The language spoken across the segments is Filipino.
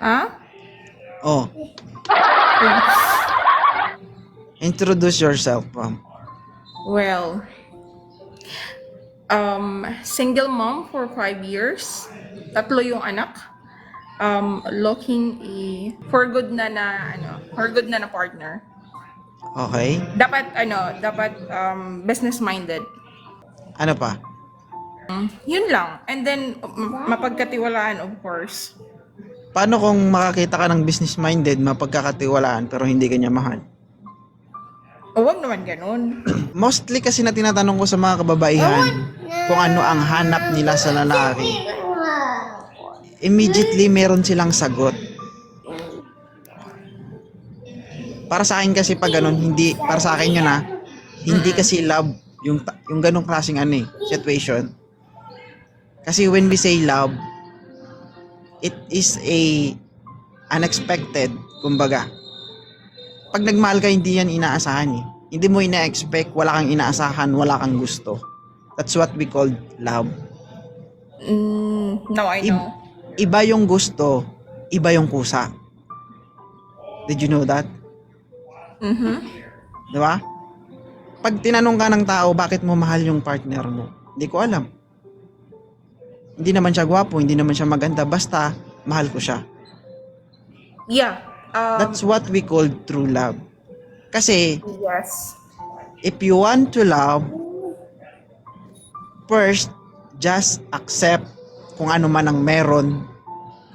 Ha? Oh, introduce yourself, ma'am. Well, um, single mom for five years. Tatlo yung anak. Um, looking i for good na na ano, for good na na partner. Okay. Dapat ano, dapat um, business minded. Ano pa? Yun lang. And then mapagkatiwalaan of course. Paano kung makakita ka ng business-minded, mapagkakatiwalaan, pero hindi ka niya mahal? O wag naman ganun. Mostly kasi na tinatanong ko sa mga kababaihan kung ano ang hanap nila sa lalaki. Immediately meron silang sagot. Para sa akin kasi pag ganun, hindi, para sa akin yun ha, hindi kasi love yung, yung ganong klaseng ano eh, situation. Kasi when we say love, it is a unexpected, kumbaga. Pag nagmahal ka, hindi yan inaasahan eh. Hindi mo ina-expect, wala kang inaasahan, wala kang gusto. That's what we call love. Mm, no, I know. iba yung gusto, iba yung kusa. Did you know that? Mhm. Di ba? Pag tinanong ka ng tao, bakit mo mahal yung partner mo? Hindi ko alam. Hindi naman siya gwapo, hindi naman siya maganda, basta mahal ko siya. Yeah. Um, That's what we call true love. Kasi, yes. if you want to love, first, just accept kung ano man ang meron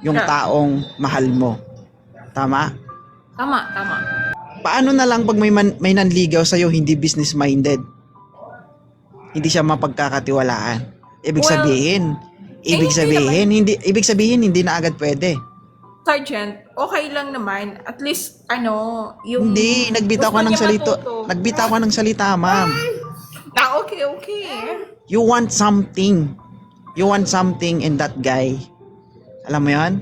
yung Yeah. taong mahal mo. Tama? Tama, tama. Paano na lang pag may, man, may nanligaw sa'yo, hindi business-minded? Hindi siya mapagkakatiwalaan. Ibig Well, sabihin, ibig sabihin, hindi, ibig sabihin, hindi na agad pwede. Sergeant, okay lang naman. At least, ano, yung... Hindi, nagbitaw ka ng salita. matuto. Nagbitaw ka ng salita, ma'am. Ah, okay, okay. You want something. You want something in that guy. Alam mo yan?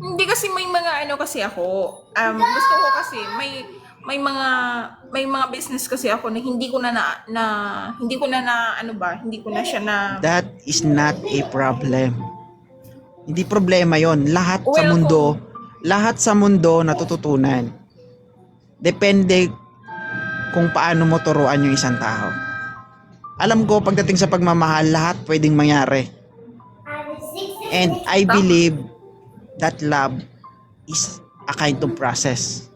Hindi kasi may mga ano kasi ako. Um, gusto ko kasi may may mga may mga business kasi ako na hindi ko na na, na hindi ko na na ano ba, hindi ko na siya na That is not a problem. Hindi problema yon. Lahat sa Well, mundo, lahat sa mundo natututunan. Depende kung paano mo turuan yung isang tao. Alam ko, pagdating sa pagmamahal, lahat pwedeng mangyari. And I believe that love is a kind of process.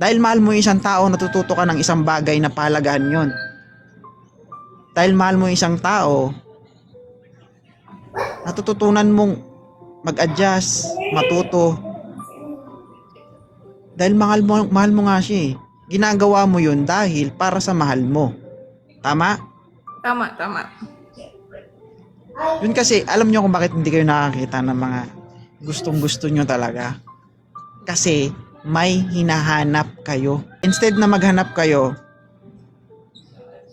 Dahil mahal mo yung isang tao, natututo ka ng isang bagay na palagahan yon. Dahil mahal mo yung isang tao, natututunan mong mag-adjust, matuto. Dahil mahal mo, mahal mo nga siya eh. Ginagawa mo yun dahil para sa mahal mo. Tama? tama, tama. Yun kasi, alam nyo kung bakit hindi kayo nakakita ng mga gustong gusto nyo talaga. Kasi, may hinahanap kayo. Instead na maghanap kayo,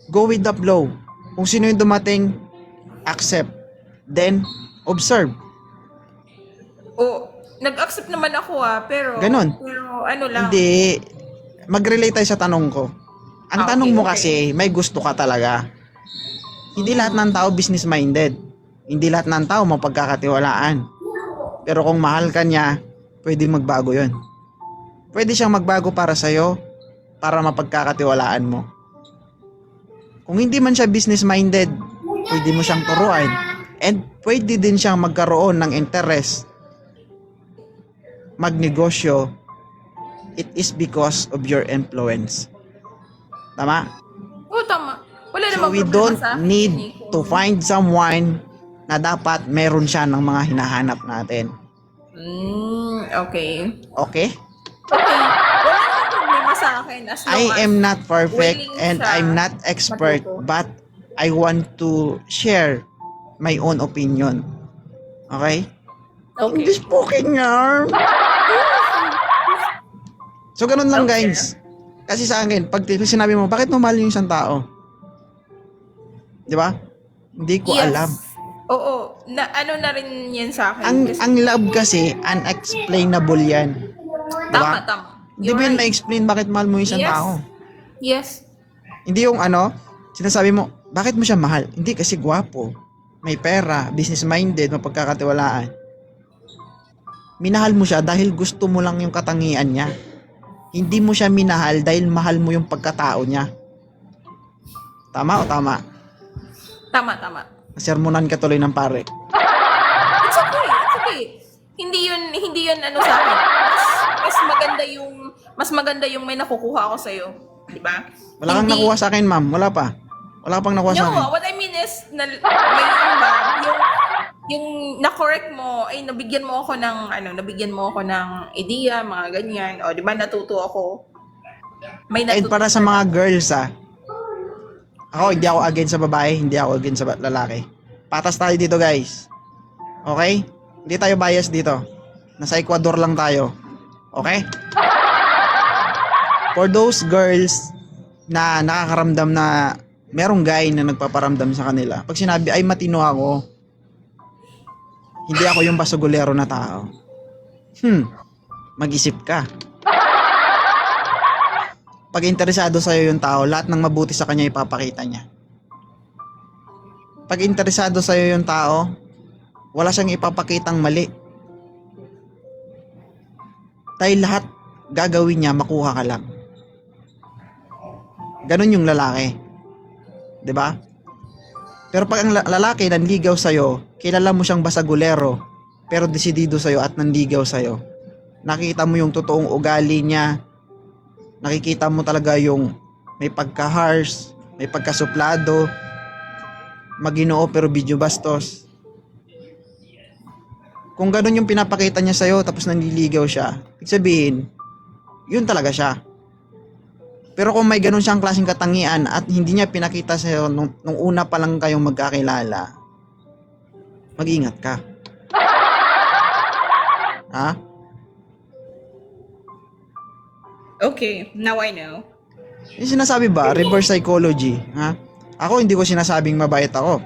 go with the flow. Kung sino yung dumating, accept. Then, observe. O nag-accept naman ako ah, pero Ganon. pero ano lang. Hindi, mag-relate tayo sa tanong ko. Ang Ah, tanong okay, mo okay. kasi, may gusto ka talaga. Hindi lahat ng tao business-minded. Hindi lahat ng tao mapagkakatiwalaan. Pero kung mahal ka niya, pwede magbago yon. Pwede siyang magbago para sa'yo, para mapagkakatiwalaan mo. Kung hindi man siya business-minded, pwede mo siyang turuan. And pwede din siyang magkaroon ng interest magnegosyo, it is because of your influence. Tama? Oo, tama. Wala So namang we don't sa need eh, to find someone na dapat meron siya ng mga hinahanap natin. Mm. Okay? Okay. Wala namang problema sa akin as long I as am not perfect willing and siya I'm not expert matuto. but I want to share my own opinion. Okay? Okay. English spoken nga. So, ganun lang Okay. guys. Kasi sa akin, pag sinabi mo, bakit mo mahal yung isang tao? Di ba? Hindi ko Yes. alam. Oo. Na, ano na rin yan sa akin. Ang kasi- ang love kasi, unexplainable yan. tama, diba? tama. Hindi mo yan right. ma-explain bakit mahal mo yung isang Yes. tao. Yes. Hindi yung ano, sinasabi mo, bakit mo siya mahal? Hindi kasi gwapo, may pera, business-minded, mapagkakatiwalaan. minahal mo siya dahil gusto mo lang yung katangian niya. Hindi mo siya minahal dahil mahal mo yung pagkatao niya. Tama o tama? Tama, tama. Sermonan ka tuloy ng pare. It's okay, it's okay. Hindi yun, hindi yun ano sa akin. Mas, mas maganda yung, mas maganda yung may nakukuha ako sa'yo. Di ba? Wala kang Hindi- nakuha sa akin, ma'am. Wala pa. Wala pang nakuha sa akin. No, what I mean is, na, may ano ba, yung, yung na-correct mo, ay nabigyan mo ako ng, ano, nabigyan mo ako ng idea, mga ganyan. O, di ba, natuto ako. May And natuto. para sa mga girls, ah. Ako, hindi ako against sa babae, hindi ako against sa ba- lalaki. Patas tayo dito, guys. Okay? Hindi tayo bias dito. Nasa Ecuador lang tayo. Okay? For those girls na nakakaramdam na merong guy na nagpaparamdam sa kanila, pag sinabi, ay matino ako, hindi ako yung basugulero na tao. Hmm, mag-isip ka pag interesado sa'yo yung tao, lahat ng mabuti sa kanya ipapakita niya. Pag interesado sa'yo yung tao, wala siyang ipapakitang mali. Dahil lahat gagawin niya, makuha ka lang. Ganon yung lalaki. 'Di ba? Pero pag ang la- lalaki nanligaw sa'yo, kilala mo siyang basagulero, pero desidido sa'yo at nanligaw sa'yo. Nakita mo yung totoong ugali niya, nakikita mo talaga yung may pagka-harsh, may pagkasuplado, maginoo pero video bastos. Kung ganun yung pinapakita niya sa'yo tapos nanliligaw siya, sabihin, yun talaga siya. Pero kung may ganun siyang klaseng katangian at hindi niya pinakita sa'yo nung, nung una pa lang kayong magkakilala, mag-ingat ka. Ha? Okay, now I know. Yung sinasabi ba, reverse psychology, ha? Ako hindi ko sinasabing mabait ako.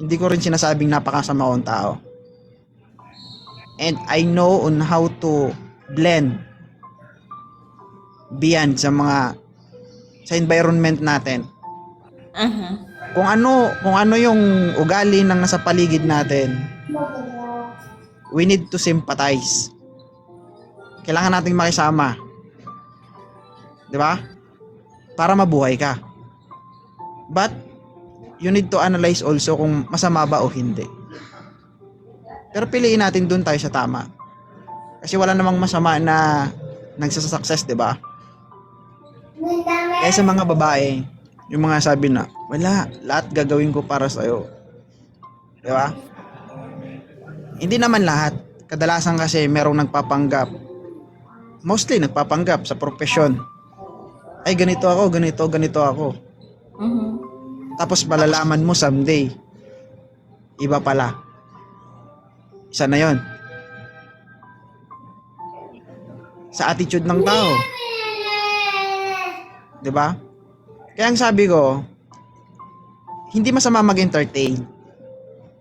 Hindi ko rin sinasabing napakasama akong tao. And I know on how to blend beyond sa mga sa environment natin. Uh-huh. Kung ano, kung ano yung ugali ng nasa paligid natin, we need to sympathize. Kailangan nating makisama. 'Di ba? Para mabuhay ka. But you need to analyze also kung masama ba o hindi. Pero piliin natin doon tayo sa tama. Kasi wala namang masama na nagsasucess, 'di ba? Kaya sa mga babae, yung mga sabi na, wala, lahat gagawin ko para sa'yo. Di ba? Hindi naman lahat. Kadalasan kasi merong nagpapanggap. Mostly nagpapanggap sa profesyon. Ay, ganito ako, ganito, ganito ako. Uh-huh. Tapos malalaman mo someday, iba pala. Isa na yon. Sa attitude ng tao. 'Di ba? Kaya ang sabi ko, hindi masama mag-entertain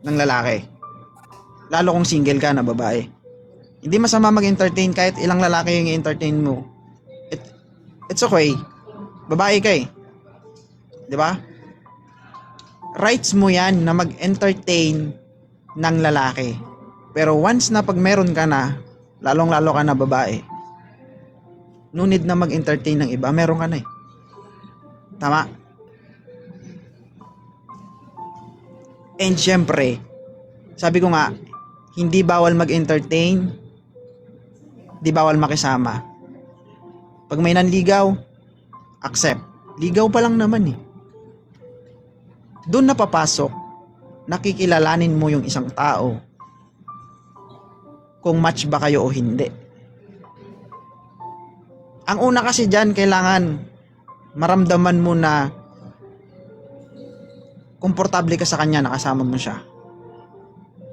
ng lalaki. Lalo kung single ka na babae. Hindi masama mag-entertain kahit ilang lalaki yung i-entertain mo. It, it's okay. Babae ka eh. 'Di ba? Rights mo yan na mag-entertain ng lalaki. Pero once na pag meron ka na, lalong-lalo ka na babae, no need na mag-entertain ng iba, meron ka na eh. Tama? And syempre, sabi ko nga, hindi bawal mag-entertain, di bawal makisama. Pag may nanligaw, accept. Ligaw pa lang naman eh. Doon na papasok, nakikilalanin mo yung isang tao kung match ba kayo o hindi. Ang una kasi dyan, kailangan maramdaman mo na komportable ka sa kanya, nakasama mo siya.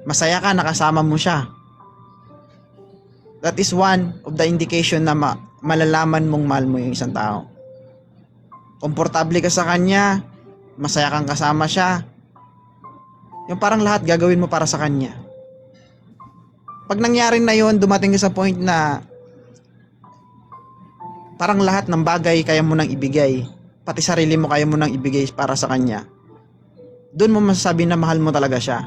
Masaya ka, nakasama mo siya. That is one of the indication na ma- malalaman mong mahal mo yung isang tao. Komportable ka sa kanya, masaya kang kasama siya. Yung parang lahat gagawin mo para sa kanya. Pag nangyari na yon, dumating ka sa point na parang lahat ng bagay kaya mo nang ibigay, pati sarili mo kaya mo nang ibigay para sa kanya. Doon mo masasabi na mahal mo talaga siya.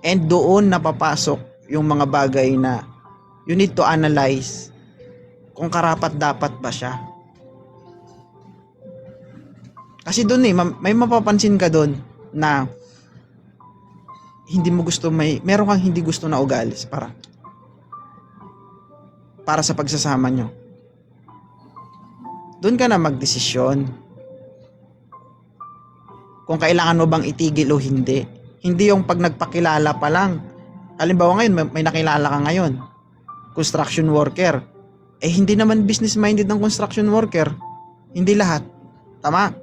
And doon napapasok yung mga bagay na you need to analyze kung karapat dapat ba siya. Kasi doon eh, ma- may mapapansin ka doon na hindi mo gusto may meron kang hindi gusto na ugali para para sa pagsasama nyo. Doon ka na magdesisyon kung kailangan mo bang itigil o hindi. Hindi yung pag nagpakilala pa lang. Halimbawa ngayon, may, may nakilala ka ngayon. Construction worker. Eh, hindi naman business-minded ng construction worker. Hindi lahat. Tama?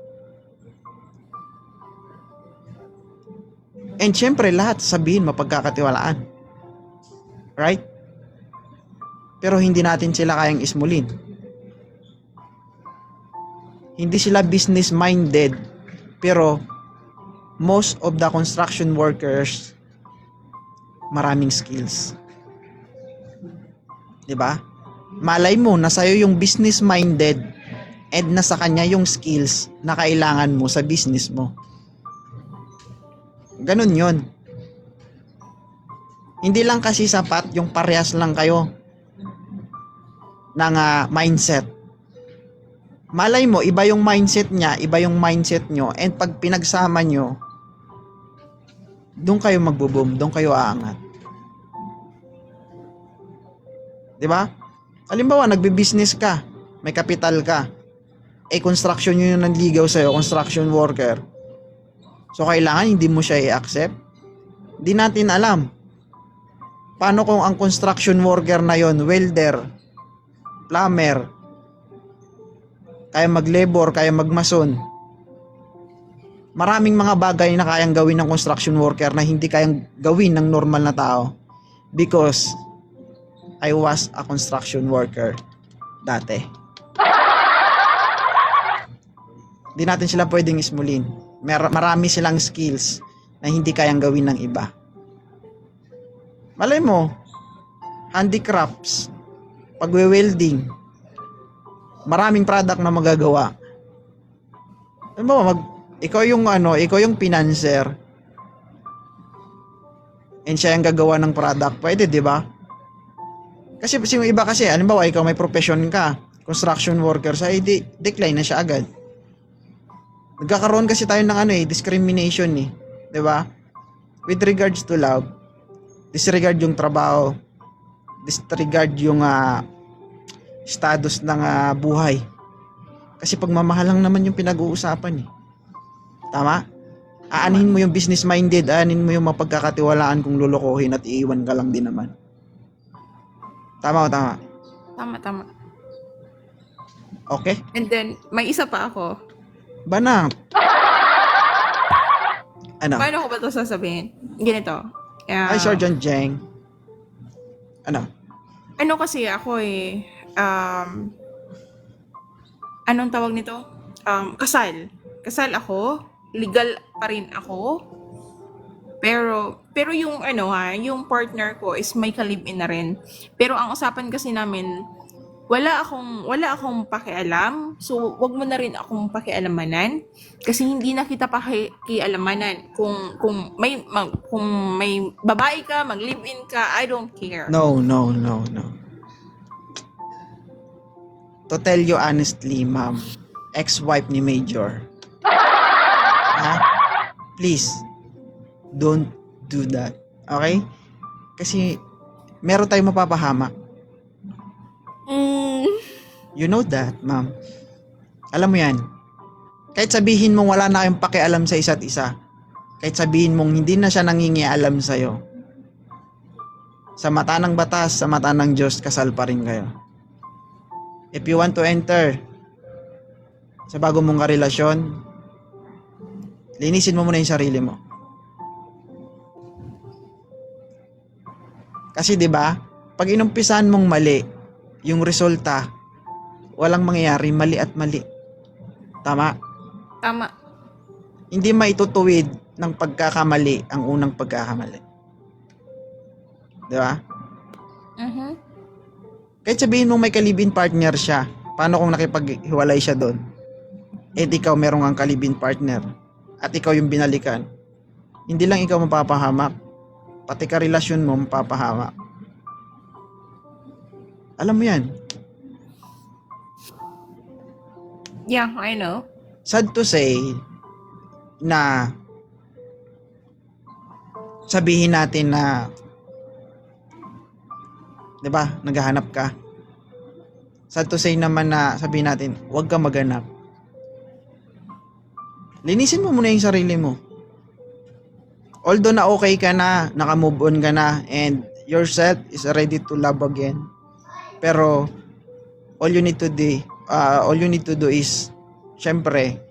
And syempre, lahat sabihin mapagkakatiwalaan. Right? Pero hindi natin sila kayang ismulin. Hindi sila business-minded, pero most of the construction workers maraming skills. 'Di ba? Malay mo na sa'yo yung business-minded and nasa kanya yung skills na kailangan mo sa business mo. Ganun yon. Hindi lang kasi sapat yung parehas lang kayo ng ah, mindset. Malay mo, iba yung mindset niya, iba yung mindset nyo, and pag pinagsama nyo, doon kayo magbo-boom, doon kayo aangat. 'Di ba? Halimbawa, nagbi-business ka, may kapital ka. Eh, construction yun yung nanligaw sa'yo, construction worker. So, kailangan hindi mo siya i-accept. Di natin alam. Paano kung ang construction worker na yon welder, plumber, kaya mag-labor, kaya magmason. Maraming mga bagay na kayang gawin ng construction worker na hindi kayang gawin ng normal na tao because I was a construction worker dati. Di natin sila pwedeng ismulin. Mer- marami silang skills na hindi kayang gawin ng iba. Malay mo, handicrafts, pagwe-welding, maraming product na magagawa. Ano ba, mag, ikaw yung ano, ikaw yung financer, and siya yung gagawa ng product, pwede, di ba? Kasi yung iba kasi, halimbawa, ikaw may profession ka, construction worker, sa di, decline na siya agad. Nagkakaroon kasi tayo ng ano eh, discrimination eh. 'Di ba? With regards to love, disregard yung trabaho, disregard yung ah, status ng ah, buhay. Kasi pagmamahal lang naman yung pinag-uusapan eh. Tama? Aanin mo yung business minded, aanin mo yung mapagkakatiwalaan kung lulukohin at iiwan ka lang din naman. Tama o tama? Tama, tama. Okay? And then, may isa pa ako. Banang. Ano? Paano ko ba ito sasabihin? Ganito. Ah, Ay, Sergeant Jeng. Ano? Ano kasi ako eh, um, anong tawag nito? Um, kasal. Kasal ako. Legal pa rin ako. Pero, pero yung ano ha, yung partner ko is may kalib-in na rin. Pero ang usapan kasi namin, wala akong, wala akong pakialam. So, wag mo na rin akong pakialamanan. Kasi hindi na kita pakialamanan. Kung, kung may, mag, kung may babae ka, mag-live-in ka, I don't care. No, no, no, no. To tell you honestly, ma'am, ex-wife ni Major. Ha? Please, don't do that. Okay? Kasi, meron tayong mapapahamak. Mm, You know that, ma'am. Alam mo yan. Kahit sabihin mong wala na kayong pakialam sa isa't isa. Kahit sabihin mong hindi na siya nangingialam sa'yo. Sa mata ng batas, sa mata ng Diyos, kasal pa rin kayo. If you want to enter sa bago mong karelasyon, linisin mo muna yung sarili mo. Kasi 'di ba? Pag inumpisahan mong mali, yung resulta walang mangyayari, mali at mali. Tama? tama. Hindi maitutuwid ng pagkakamali ang unang pagkakamali. 'Di ba? Mhm. Kahit sabihin mong may kalibin partner siya, paano kung nakipaghiwalay siya doon? Eh di ikaw merong ang kalibin partner at ikaw yung binalikan. Hindi lang ikaw mapapahamak, pati ka relasyon mo mapapahamak. Alam mo yan. Yeah, I know. sad to say na sabihin natin na 'di ba? Naghahanap ka. Sad to say naman na sabihin natin huwag ka maghanap linisin mo muna yung sarili mo. Although na okay ka na naka-move on ka na and yourself is ready to love again. Pero all you need to do uh, all you need to do is syempre,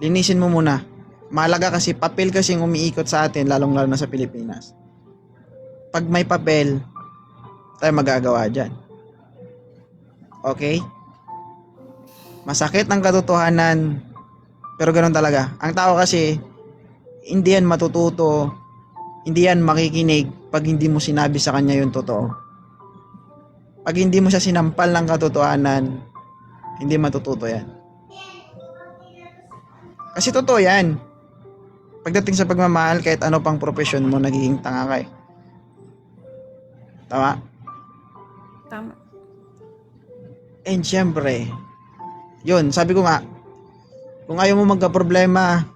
linisin mo muna. Mahalaga kasi papel kasi yung umiikot sa atin, lalong-lalo na sa Pilipinas. Pag may papel, tayo magagawa dyan. Okay? Masakit ang katotohanan, pero ganun talaga. Ang tao kasi, hindi yan matututo, hindi yan makikinig pag hindi mo sinabi sa kanya yung totoo. Pag hindi mo siya sinampal ng katotohanan, hindi matututo yan. Kasi totoo yan. Pagdating sa pagmamahal, kahit ano pang profesyon mo, nagiging tanga ka eh. Tama? Tama. And syempre, yun, sabi ko nga, kung ayaw mo magka-problema,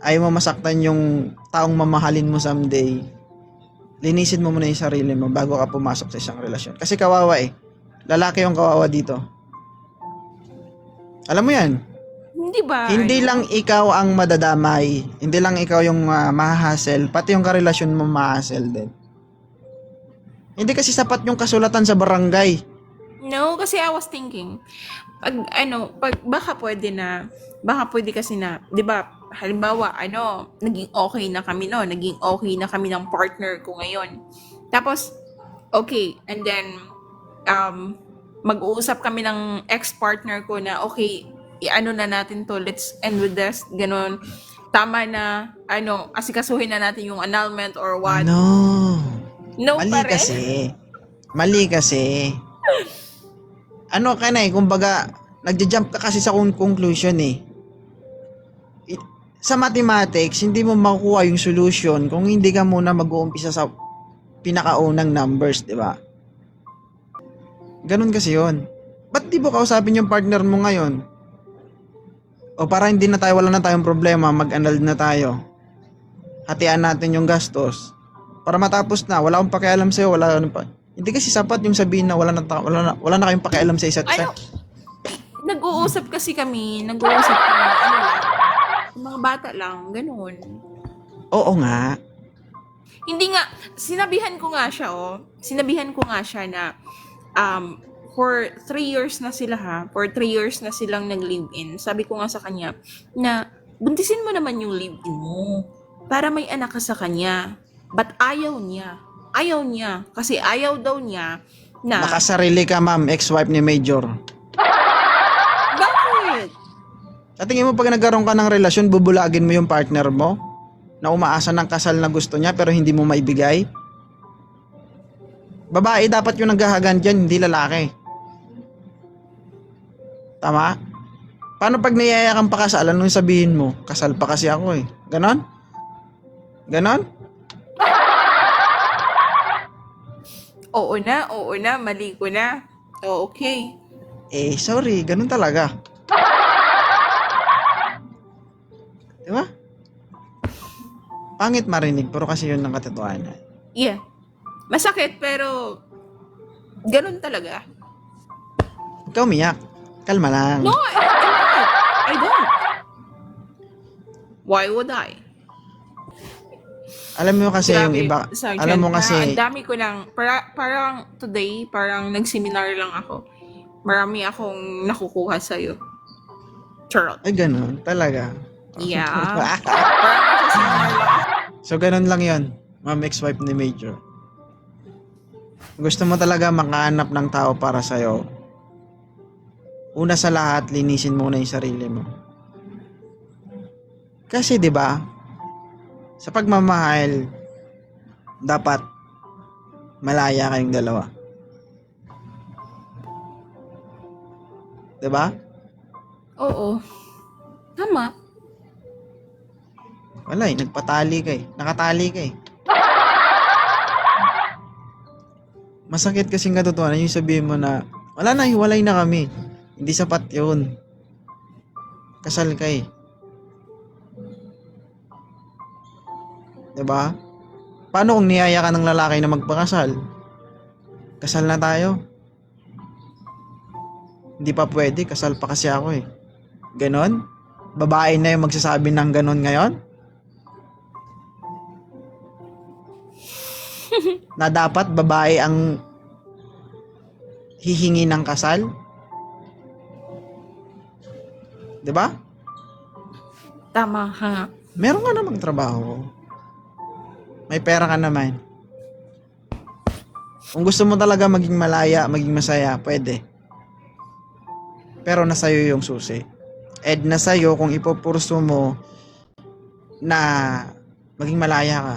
ayaw mo masaktan yung taong mamahalin mo someday, linisin mo muna yung sarili mo bago ka pumasok sa isang relasyon. Kasi kawawa eh. Lalaki yung kawawa dito. Alam mo yan, Hindi ba? hindi lang ikaw ang madadamay, hindi lang ikaw yung uh, mahahasel, pati yung karelasyon mo mahahasel din. Hindi kasi sapat yung kasulatan sa barangay. No, kasi I was thinking, pag ano, pag baka pwede na, baka pwede kasi na, 'di ba? Halimbawa, ano, naging okay na kami no, naging okay na kami ng partner ko ngayon. Tapos okay, and then um mag-uusap kami ng ex-partner ko na okay, i-ano na natin to, let's end with this, ganun. Tama na, ano, asikasuhin na natin yung annulment or what. No. No, Mali pa rin. kasi. Mali kasi. Ano ka na eh, kumbaga, nagja-jump ka kasi sa con- conclusion eh. Sa mathematics, hindi mo makukuha yung solution kung hindi ka muna mag-uumpisa sa pinakaunang numbers, di ba? Ganun kasi yon. Ba't di mo kausapin yung partner mo ngayon? O para hindi na tayo, wala na tayong problema, mag-anal na tayo. Hatian natin yung gastos para matapos na, wala akong pakialam sa'yo, wala ano pa. Hindi kasi sapat yung sabihin na wala na, wala na, wala na kayong pakialam sa isa't isa. Ano? Nag-uusap kasi kami, nag-uusap kami, ano lang, mga bata lang, ganun. Oo nga. Hindi nga, sinabihan ko nga siya, oh, sinabihan ko nga siya na, um, for three years na sila ha, for three years na silang nag-live-in, sabi ko nga sa kanya, na, buntisin mo naman yung live-in mo, para may anak ka sa kanya. But ayaw niya. Ayaw niya. Kasi ayaw daw niya na, Nakasarili ka, ma'am, ex-wife ni Major. bakit? Sa tingin mo pag nagkaroon ka ng relasyon, bubulagin mo yung partner mo? Na umaasa ng kasal na gusto niya pero hindi mo maibigay? Babae dapat yung naghahagan dyan, hindi lalaki. Tama? Paano pag niyaya kang pakasal, anong sabihin mo? Kasal pa kasi ako eh. Ganon? Ganon? Oo na, oo na, mali ko na. Oh, okay. Eh, sorry, ganun talaga. Di ba? Pangit marinig, pero kasi yun ang katotohanan. Yeah. Masakit, pero ganun talaga. Huwag ka umiyak. Kalma lang. No, I, I don't. I don't. Why would I? Alam mo kasi yung Grabe, iba, Sergeant, alam mo parang kasi, Ang dami ko lang, para, parang today, parang nag-seminar lang ako. Marami akong nakukuha sa'yo. Charot. ay ganun, talaga. Yeah. parang lang so ganun lang yon ma'am ex-wife ni Major. Gusto mo talaga makahanap ng tao para sa'yo. Una sa lahat, linisin muna yung sarili mo. Kasi 'di ba? Sa pagmamahal dapat malaya kayong dalawa. 'Di ba? Oo. Tama. Wala eh, nagpatali ka eh. Nakatali ka eh. masakit kasing katotohanan yung sabihin mo na, wala na, hiwalay na kami. Hindi sapat yun. Kasal ka eh. 'Di ba? Paano kung niyaya ka ng lalaki na magpakasal? Kasal na tayo. Hindi pa pwede, kasal pa kasi ako eh. Ganon? Babae na yung magsasabi ng ganon ngayon? na dapat babae ang hihingi ng kasal? 'Di ba? Tama ha. Meron ka namang trabaho. May pera ka naman. Kung gusto mo talaga maging malaya, maging masaya, pwede. Pero nasa'yo yung susi. And nasa'yo kung ipopurso mo na maging malaya ka.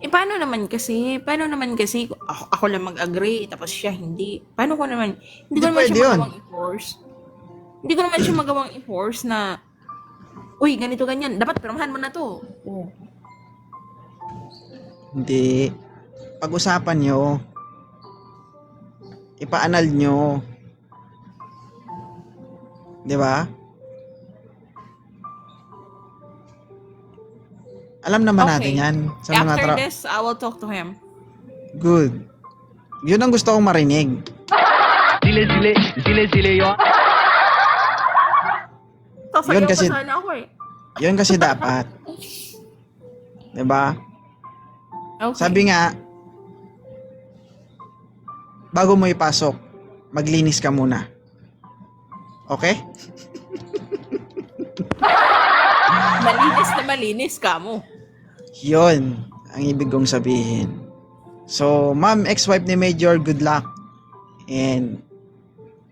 Eh, paano naman kasi? Paano naman kasi ako, ako lang mag-agree tapos siya hindi? Paano ko naman? Hindi ko naman siya yun. magawang i-force. Hindi ko naman siya magawang i-force na Uy, ganito ganyan. Dapat pirmahan mo na to. Oh. Hindi. Pag-usapan nyo. Ipaanal nyo. Di ba? Alam naman Okay. natin yan. Sa mga After tra- this, I will talk to him. Good. Yun ang gusto kong marinig. zile zile zile zile yo Sasayaw Yun pa kasi- sana ako eh. Yun kasi dapat. 'Di ba? Okay. Sabi nga, bago mo ipasok, maglinis ka muna. Okay? malinis na malinis ka mo. Yun ang ibig kong sabihin. So, ma'am, ex-wife ni Major, good luck. And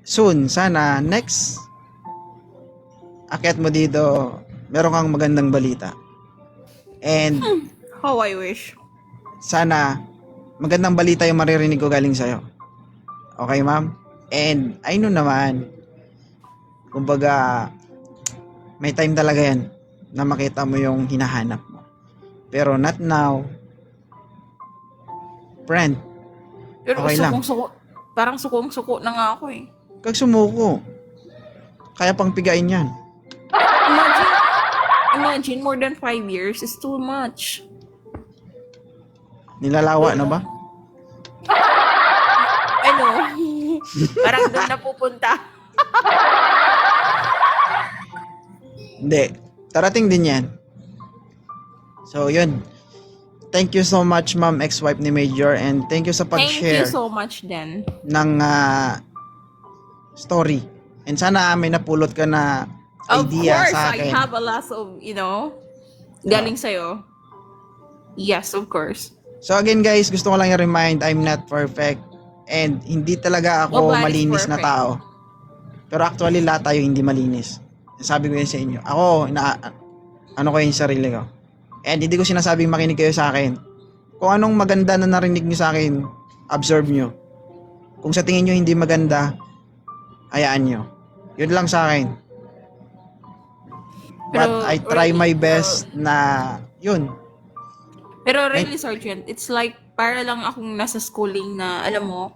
soon, sana, next akyat mo dito, meron kang magandang balita. And How I wish. Sana, magandang balita yung maririnig ko galing sa'yo. Okay, ma'am? And I know naman, kumbaga, may time talaga yan na makita mo yung hinahanap mo. Pero not now. Friend, Pero Okay lang. sukong-suko. Parang sukong-suko na nga ako eh. kag sumuko. Kaya pang pigain yan. Imagine, imagine more than five years is too much. Nilalawa na ba? Ano? Parang doon na pupunta. Hindi. Tarating din yan. So, yun. Thank you so much, ma'am, ex-wife ni Major. And thank you sa Thank you pag-share. so much then. ng ah, story. And sana may napulot ka na Of idea course, sa I akin. have a lot of, you know, galing sa'yo. Yes, of course. So again guys, gusto ko lang i-remind, I'm not perfect. And hindi talaga ako Nobody's malinis na perfect. tao. Pero actually lahat tayo hindi malinis. Sabi ko yun sa inyo. Ako, na, ano ko yung sarili ko. And hindi ko sinasabing makinig kayo sa akin. Kung anong maganda na narinig nyo sa akin, absorb nyo. Kung sa tingin nyo hindi maganda, hayaan nyo. Yun lang sa akin. But Pero I try my best na yun. Pero really, Sergeant, it's like para lang akong nasa schooling na, alam mo,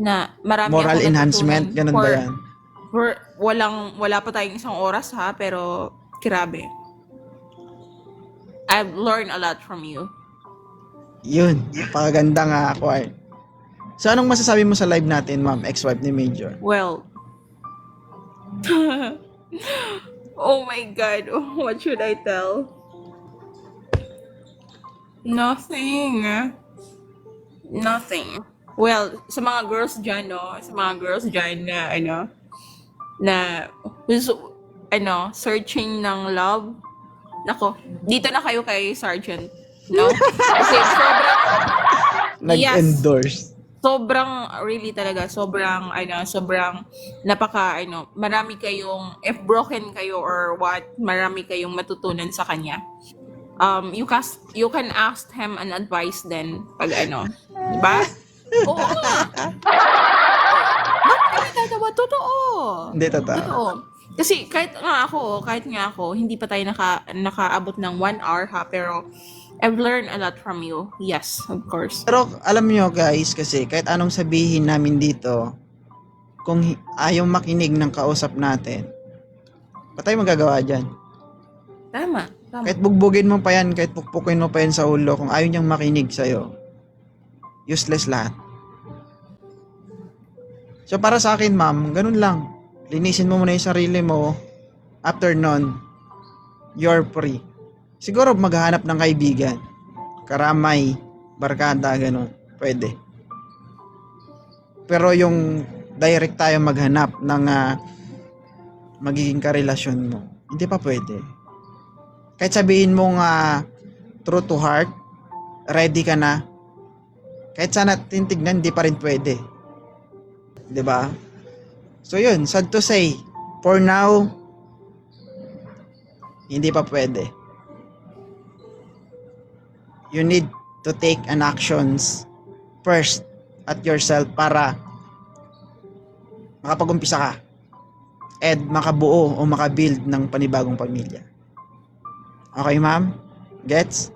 na marami Moral enhancement, ganun for, ba yan? For, walang, wala pa tayong isang oras ha, pero grabe. I've learned a lot from you. Yun, napakaganda nga ako ay. So anong masasabi mo sa live natin, ma'am, ex-wife ni Major? Well, oh my God, what should I tell? Nothing. Nothing. Well, sa mga girls dyan, no? Sa mga girls dyan na, ano, na, who's, ano, searching ng love. Nako, dito na kayo kay Sergeant. No? Kasi sobrang, Nag-endorse. sobrang really talaga sobrang ano sobrang napaka ano marami kayong if broken kayo or what marami kayong matutunan sa kanya um you cast you can ask him an advice then pag ano di ba oo nga bakit ka natatawa totoo Hindi, totoo. totoo kasi kahit nga ako kahit nga ako hindi pa tayo naka nakaabot ng one hour ha pero I've learned a lot from you. Yes, of course. Pero alam nyo guys, kasi kahit anong sabihin namin dito, kung ayaw makinig ng kausap natin, pa tayo magagawa dyan? Tama. Tama. Kahit bugbugin mo pa yan, kahit pukpukin mo pa yan sa ulo, kung ayaw niyang makinig sa'yo, useless lahat. So para sa akin ma'am, ganun lang. Linisin mo muna yung sarili mo. After nun, you're free. Siguro maghahanap ng kaibigan. Karamay, barkada, ganun. Pwede. Pero yung direct tayo maghanap ng ah, magiging karelasyon mo, hindi pa pwede. Kahit sabihin mo nga true to heart, ready ka na. Kahit sana tintignan, hindi pa rin pwede. ba? So yun, sad to say, for now, hindi pa pwede. You need to take an actions first at yourself para makapag-umpisa ka and makabuo o makabuild ng panibagong pamilya. Okay, ma'am? Gets?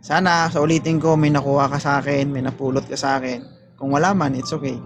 Sana sa ulitin ko may nakuha ka sa akin, may napulot ka sa akin. Kung wala man, it's okay.